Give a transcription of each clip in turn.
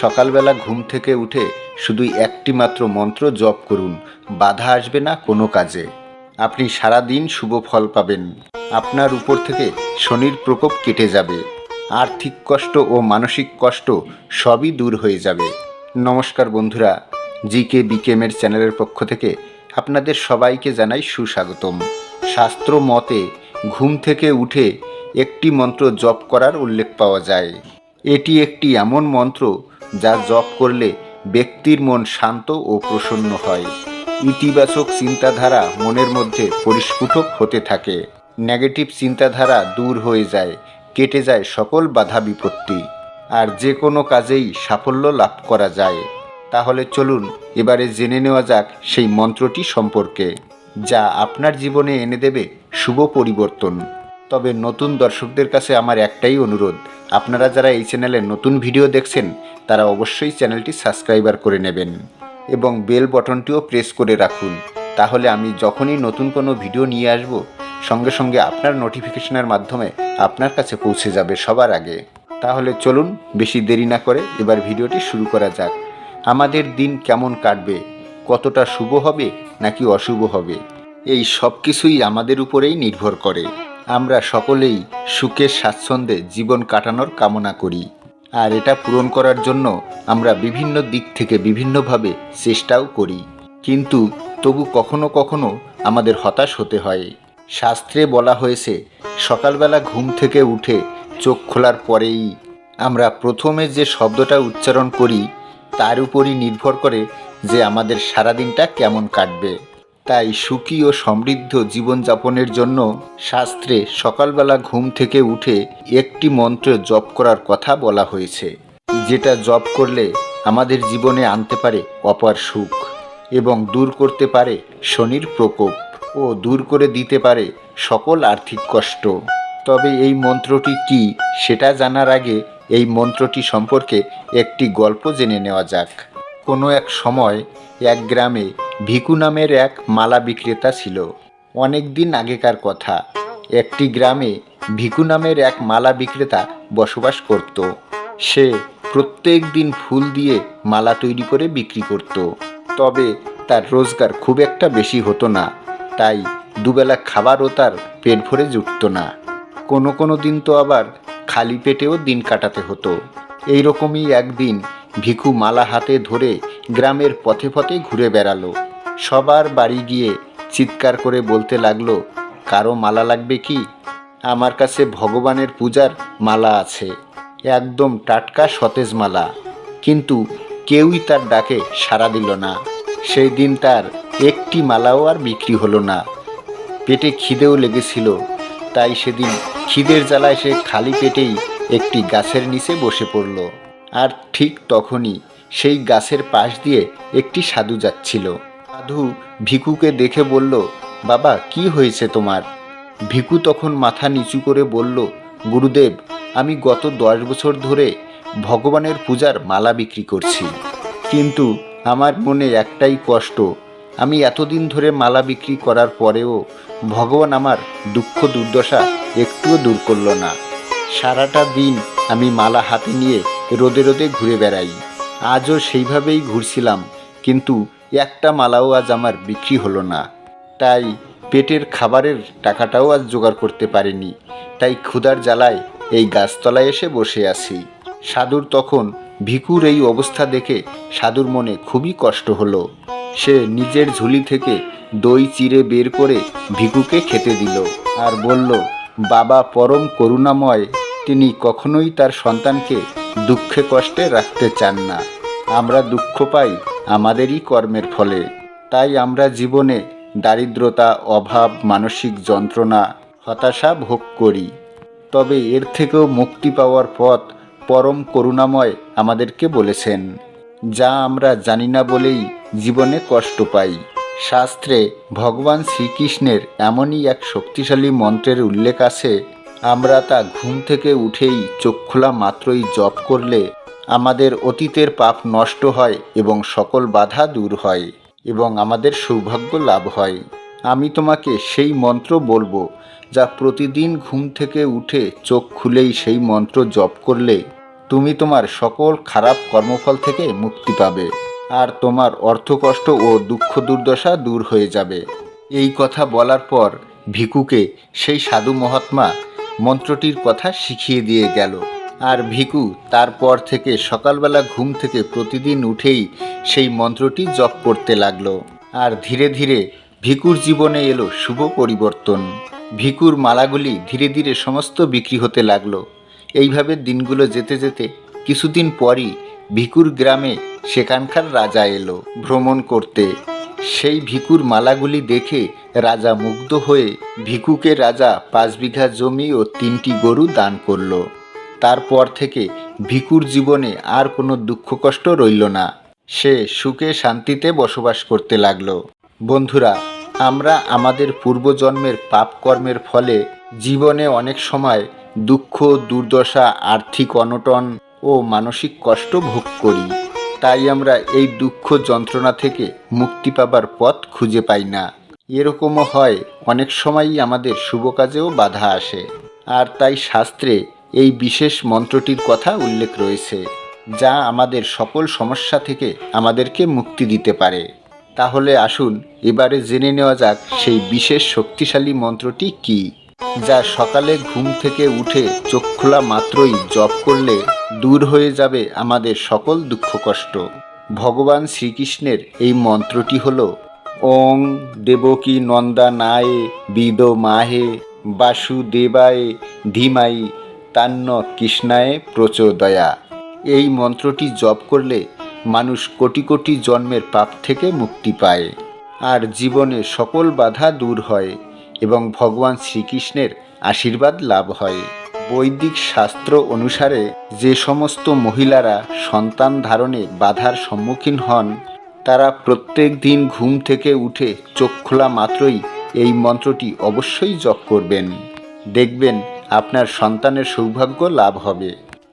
সকালবেলা ঘুম থেকে উঠে শুধু একটি মাত্র মন্ত্র জপ করুন, বাধা আসবে না কোনো কাজে। আপনি সারা দিন শুভ ফল পাবেন। আপনার উপর থেকে শনির প্রকোপ কেটে যাবে। আর্থিক কষ্ট ও মানসিক কষ্ট সবই দূর হয়ে যাবে। নমস্কার বন্ধুরা জি কে বিকেমের চ্যানেলের পক্ষ থেকে আপনাদের সবাইকে জানাই সুস্বাগতম। শাস্ত্র মতে ঘুম থেকে উঠে একটি মন্ত্র জপ করার উল্লেখ পাওয়া যায়। এটি একটি এমন মন্ত্র যা জপ করলে ব্যক্তির মন শান্ত ও প্রসন্ন হয়। ইতিবাচক চিন্তাধারা মনের মধ্যে পরিস্ফুটক হতে থাকে। নেগেটিভ চিন্তাধারা দূর হয়ে যায়, কেটে যায় সকল বাধা বিপত্তি। আর যে কোনো কাজেই সাফল্য লাভ করা যায়। তাহলে চলুন, এবারে জেনে নেওয়া যাক সেই মন্ত্রটি সম্পর্কে, যা আপনার জীবনে এনে দেবে শুভ পরিবর্তন। তবে নতুন দর্শকদের কাছে আমার একটাই অনুরোধ, আপনারা যারা এই চ্যানেলে নতুন ভিডিও দেখছেন, তারা অবশ্যই চ্যানেলটি সাবস্ক্রাইবার করে নেবেন এবং বেল বটনটিও প্রেস করে রাখুন। তাহলে আমি যখনই নতুন কোনো ভিডিও নিয়ে আসব, সঙ্গে সঙ্গে আপনার নোটিফিকেশনের মাধ্যমে আপনার কাছে পৌঁছে যাবে সবার আগে। তাহলে চলুন, বেশি দেরি না করে এবার ভিডিওটি শুরু করা যাক। আমাদের দিন কেমন কাটবে? কতটা শুভ হবে নাকি অশুভ হবে? এই সব কিছুই আমাদের উপরেই নির্ভর করে। আমরা সকলেই সুখের স্বাচ্ছন্দ্যে জীবন কাটানোর কামনা করি। আর এটা পূরণ করার জন্য আমরা বিভিন্ন দিক থেকে বিভিন্নভাবে চেষ্টাও করি। কিন্তু তবু কখনো কখনো আমাদের হতাশ হতে হয়। শাস্ত্রে বলা হয়েছে, সকালবেলা ঘুম থেকে উঠে চোখ খোলার পরেই। আমরা প্রথমে যে শব্দটা উচ্চারণ করি, তার উপরই নির্ভর করে যে আমাদের সারাদিনটা কেমন কাটবে। তাই সুখী ও সমৃদ্ধ জীবনযাপনের জন্য শাস্ত্রে সকালবেলা ঘুম থেকে উঠে একটি মন্ত্র জপ করার কথা বলা হয়েছে, যেটা জপ করলে আমাদের জীবনে আনতে পারে অপার সুখ এবং দূর করতে পারে শনির প্রকোপ ও দূর করে দিতে পারে সকল আর্থিক কষ্ট। তবে এই মন্ত্রটি কি সেটা জানার আগে এই মন্ত্রটি সম্পর্কে একটি গল্প জেনে নেওয়া যাক। কোনো এক সময় এক গ্রামে ভিকু নামের এক মালা বিক্রেতা ছিল। অনেক দিন আগেকার কথা। একটি গ্রামে ভিকু নামের এক মালা বিক্রেতা বসবাস করত। সে প্রত্যেক দিন ফুল দিয়ে মালা তৈরি করে বিক্রি করত। তবে তার রোজগার খুব একটা বেশি হতো না। তাই দুবেলা খাবারও তার পেট ভরে জুটত না। কোনো কোনো দিন তো আবার খালি পেটেও দিন কাটাতে হতো। এই রকমই একদিন ভিখু মালা হাতে ধরে গ্রামের পথে পথে ঘুরে বেড়ালো। সবার বাড়ি গিয়ে চিৎকার করে বলতে লাগল, কারও মালা লাগবে কি? আমার কাছে ভগবানের পূজার মালা আছে, একদম টাটকা সতেজ মালা। কিন্তু কেউই তার ডাকে সাড়া দিল না। সেই দিন তার একটি মালাও আর বিক্রি হলো না। পেটে খিদেও লেগেছিল, তাই সেদিন খিদের জ্বালায় সে খালি পেটেই একটি গাছের নিচে বসে পড়ল। আর ঠিক তখনই সেই গাছের পাশ দিয়ে একটি সাধু যাচ্ছিল। সাধু ভিকুকে দেখে বলল, বাবা, কি হয়েছে তোমার? ভিকু তখন মাথা নিচু করে বলল, গুরুদেব, আমি গত দশ বছর ধরে ভগবানের পূজার মালা বিক্রি করছি। কিন্তু আমার মনে একটাই কষ্ট, আমি এতদিন ধরে মালা বিক্রি করার পরেও ভগবান আমার দুঃখ দুর্দশা একটুও দূর করল না। সারাটা দিন আমি মালা হাতে নিয়ে রোদে রোদে ঘুরে বেড়াই। আজও সেইভাবেই ঘুরছিলাম, কিন্তু একটা মালাও আজ আমার বিক্রি হলো না। তাই পেটের খাবারের টাকাটাও আজ জোগাড় করতে পারিনি। তাই ক্ষুধার জ্বালায় এই গাছতলায় এসে বসে আছি। সাধুর তখন ভিকুর এই অবস্থা দেখে সাধুর মনে খুবই কষ্ট হলো। সে নিজের ঝুলি থেকে দই চিড়ে বের করে ভিকুকে খেতে দিল আর বলল, বাবা, পরম করুণাময়। তিনি কখনোই তার সন্তানকে দুঃখে কষ্টে রাখতে চান না। আমরা দুঃখ পাই আমাদেরই কর্মের ফলে। তাই আমরা জীবনে দারিদ্রতা, অভাব, মানসিক যন্ত্রণা, হতাশা ভোগ করি। তবে এর থেকেও মুক্তি পাওয়ার পথ পরম করুণাময় আমাদেরকে বলেছেন, যা আমরা জানি না বলেই জীবনে কষ্ট পাই। শাস্ত্রে ভগবান শ্রীকৃষ্ণের এমনই এক শক্তিশালী মন্ত্রের উল্লেখ আছে আমরা তা ঘুম থেকে উঠেই চোখ খোলা মাত্রই জপ করলে আমাদের অতীতের পাপ নষ্ট হয় এবং সকল বাধা দূর হয় এবং আমাদের সৌভাগ্য লাভ হয়। আমি তোমাকে সেই মন্ত্র বলব, যা প্রতিদিন ঘুম থেকে উঠে চোখ খুলেই সেই মন্ত্র জপ করলে তুমি তোমার সকল খারাপ কর্মফল থেকে মুক্তি পাবে আর তোমার অর্থকষ্ট ও দুঃখ দুর্দশা দূর হয়ে যাবে। এই কথা বলার পর ভিকুকে সেই সাধু মহাত্মা মন্ত্রটির কথা শিখিয়ে দিয়ে গেল। আর ভিকু তারপর থেকে সকালবেলা ঘুম থেকে প্রতিদিন উঠেই সেই মন্ত্রটি জপ করতে লাগল। আর ধীরে ধীরে ভিকুর জীবনে এলো শুভ পরিবর্তন। ভিকুর মালাগুলি ধীরে ধীরে সমস্ত বিক্রি হতে লাগল। এইভাবে দিনগুলো যেতে যেতে কিছুদিন পরই ভিকুর গ্রামে সেখানকার রাজা এলো ভ্রমণ করতে। সেই ভিকুর মালাগুলি দেখে রাজা মুগ্ধ হয়ে ভিকুকে রাজা পাঁচ বিঘা জমি ও তিনটি গরু দান করল। তারপর থেকে ভিকুর জীবনে আর কোনো দুঃখ কষ্ট রইল না। সে সুখে শান্তিতে বসবাস করতে লাগল। বন্ধুরা, আমরা আমাদের পূর্বজন্মের পাপ কর্মের ফলে জীবনে অনেক সময় দুঃখ, দুর্দশা, আর্থিক অনটন ও মানসিক কষ্ট ভোগ করি। তাই আমরা এই দুঃখ যন্ত্রণা থেকে মুক্তি পাবার পথ খুঁজে পাই না। এরকমও হয়, অনেক সময়ই আমাদের শুভ কাজেও বাধা আসে। আর তাই শাস্ত্রে এই বিশেষ মন্ত্রটির কথা উল্লেখ রয়েছে, যা আমাদের সকল সমস্যা থেকে আমাদেরকে মুক্তি দিতে পারে। তাহলে আসুন, এবারে জেনে নেওয়া যাক সেই বিশেষ শক্তিশালী মন্ত্রটি কি। যা সকালে ঘুম থেকে উঠে চোখ খোলা মাত্রই জপ করলে দূর হয়ে যাবে আমাদের সকল দুঃখ কষ্ট। ভগবান শ্রীকৃষ্ণের এই মন্ত্রটি হল, ওং দেবকী নন্দা নায়ে বিদ মাহে বাসুদেবায়ে ধীমাই তান্ন কৃষ্ণায় প্রচোদয়া। এই মন্ত্রটি জপ করলে মানুষ কোটি কোটি জন্মের পাপ থেকে মুক্তি পায়। আর জীবনে সকল বাধা দূর হয়। এবং ভগবান শ্রীকৃষ্ণের আশীর্বাদ লাভ হয়। বৈদিক শাস্ত্র অনুসারে যে সমস্ত মহিলারা সন্তান ধারণে বাধার সম্মুখীন হন, তারা প্রত্যেক দিন ঘুম থেকে উঠে চোখ খোলা মাত্রই এই মন্ত্রটি অবশ্যই জপ করবেন। দেখবেন আপনার সন্তানের সৌভাগ্য লাভ হবে।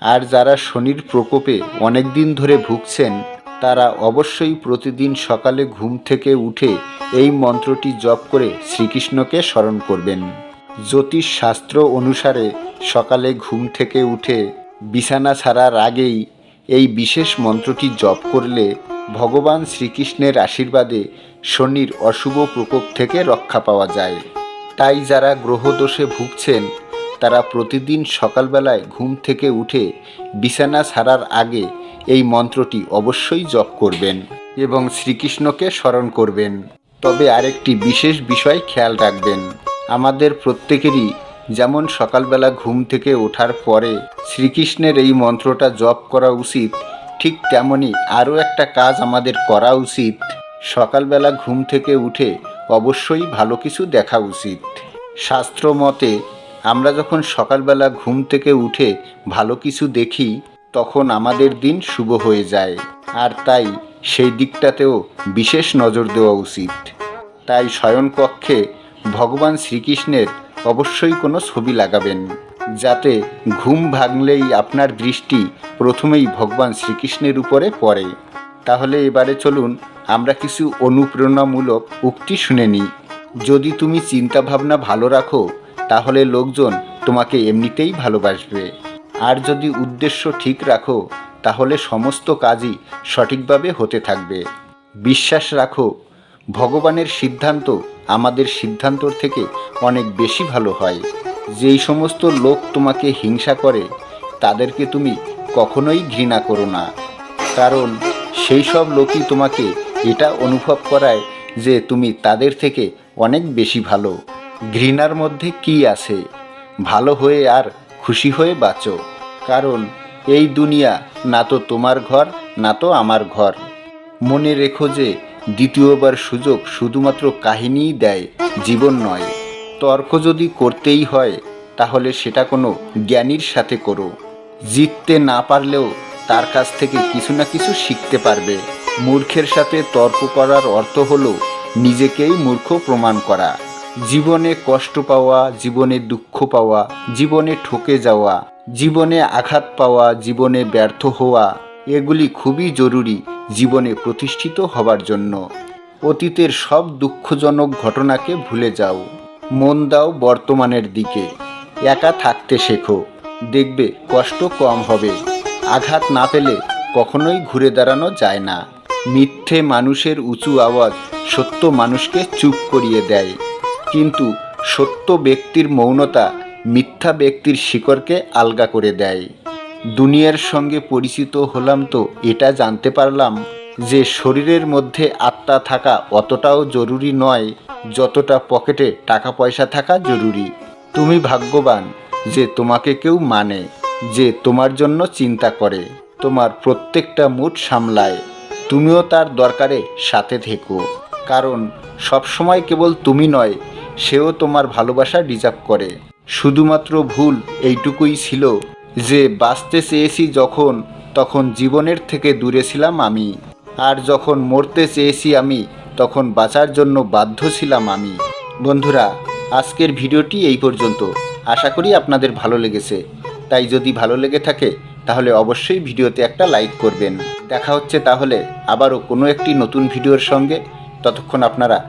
আর যারা শনির প্রকোপে অনেক দিন ধরে ভুগছেন তারা অবশ্যই প্রতিদিন সকালে ঘুম থেকে উঠে এই মন্ত্রটি জপ করে শ্রীকৃষ্ণকে স্মরণ করবেন। জ্যোতিষ শাস্ত্র অনুসারে সকালে ঘুম থেকে উঠে বিছানা ছাড়ার আগেই এই বিশেষ মন্ত্রটি জপ করলে ভগবান শ্রীকৃষ্ণের আশীর্বাদে শনির অশুভ প্রকোপ থেকে রক্ষা পাওয়া যায়। তাই যারা গ্রহদোষে ভুগছেন তারা প্রতিদিন সকালবেলায় ঘুম থেকে উঠে বিছানা ছাড়ার আগে এই মন্ত্রটি অবশ্যই জপ করবেন এবং শ্রীকৃষ্ণকে স্মরণ করবেন। তবে আরেকটি বিশেষ বিষয় খেয়াল রাখবেন। আমাদের প্রত্যেকেরই যেমন সকালবেলা ঘুম থেকে ওঠার পরে শ্রীকৃষ্ণের এই মন্ত্রটা জপ করা উচিত, ঠিক তেমনই আরও একটা কাজ আমাদের করা উচিত। সকালবেলা ঘুম থেকে উঠে অবশ্যই ভালো কিছু দেখা উচিত। শাস্ত্র মতে আমরা যখন সকালবেলা ঘুম থেকে উঠে ভালো কিছু দেখি, তখন আমাদের দিন শুভ হয়ে যায়। আর তাই সেই দিকটাতেও বিশেষ নজর দেওয়া উচিত। তাই শয়নকক্ষে ভগবান শ্রীকৃষ্ণের অবশ্যই কোনো ছবি লাগাবেন, যাতে ঘুম ভাঙলেই আপনার দৃষ্টি প্রথমেই ভগবান শ্রীকৃষ্ণের উপরে পড়ে। তাহলে এবারে চলুন আমরা কিছু অনুপ্রেরণামূলক উক্তি শুনে নিই। যদি তুমি চিন্তাভাবনা ভালো রাখো তাহলে লোকজন তোমাকে এমনিতেই ভালোবাসবে। আর যদি উদ্দেশ্য ঠিক রাখো, তাহলে সমস্ত কাজই সঠিকভাবে হতে থাকবে। বিশ্বাস রাখো, ভগবানের সিদ্ধান্ত আমাদের সিদ্ধান্তর থেকে অনেক বেশি ভালো হয়। যেই সমস্ত লোক তোমাকে হিংসা করে, তাদেরকে তুমি কখনোই ঘৃণা করো না। কারণ সেই সব লোকই তোমাকে এটা অনুভব করায় যে তুমি তাদের থেকে অনেক বেশি ভালো। ঘৃণার মধ্যে কি আছে? ভালো হয়ে আর খুশি হয়ে বাঁচো। কারণ এই দুনিয়া না তো তোমার ঘর, না তো আমার ঘর। মনে রেখো যে দ্বিতীয়বার সুযোগ শুধুমাত্র কাহিনীই দেয়, জীবন নয়। তর্ক যদি করতেই হয়, তাহলে সেটা কোনো জ্ঞানীর সাথে করো। জিততে না পারলেও তার কাছ থেকে কিছু না কিছু শিখতে পারবে। মূর্খের সাথে তর্ক করার অর্থ হলো নিজেকেই মূর্খ প্রমাণ করা। জীবনে কষ্ট পাওয়া, জীবনে দুঃখ পাওয়া, জীবনে ঠকে যাওয়া, জীবনে আঘাত পাওয়া, জীবনে ব্যর্থ হওয়া, এগুলি খুবই জরুরি জীবনে প্রতিষ্ঠিত হবার জন্য। অতীতের সব দুঃখজনক ঘটনাকে ভুলে যাও। মন দাও বর্তমানের দিকে। একা থাকতে শেখো। দেখবে কষ্ট কম হবে। আঘাত না পেলে কখনোই ঘুরে দাঁড়ানো যায় না। মিথ্যে মানুষের উঁচু আওয়াজ সত্য মানুষকে চুপ করিয়ে দেয়। কিন্তু সত্য ব্যক্তির মৌনতা মিথ্যা ব্যক্তির শিকড়কে আলগা করে দেয়। দুনিয়ার সঙ্গে পরিচিত হলাম তো এটা জানতে পারলাম যে শরীরের মধ্যে আত্মা থাকা অতটাও জরুরি নয়, যতটা পকেটে টাকা পয়সা থাকা জরুরি। তুমি ভাগ্যবান যে তোমাকে কেউ মানে যে তোমার জন্য চিন্তা করে, তোমার প্রত্যেকটা মুড সামলায়। তুমিও তার দরকারে সাথে থেকো। কারণ সবসময় কেবল তুমি নয় সেও তোমার ভালোবাসা ডিজার্ভ করে। শুধুমাত্র ভুল এইটুকুই ছিল যে, বাঁচতে চেয়েছি যখন, তখন জীবনের থেকে দূরে ছিলাম আমি। আর যখন মরতে চেয়েছি আমি, তখন বাঁচার জন্য বাধ্য ছিলাম আমি। বন্ধুরা, আজকের ভিডিওটি এই পর্যন্ত। আশা করি আপনাদের ভালো লেগেছে। তাই যদি ভালো লেগে থাকে, তাহলে অবশ্যই ভিডিওতে একটা লাইক করবেন। দেখা হচ্ছে তাহলে আবারও কোনো একটি নতুন ভিডিওর সঙ্গে। ততক্ষণ আপনারা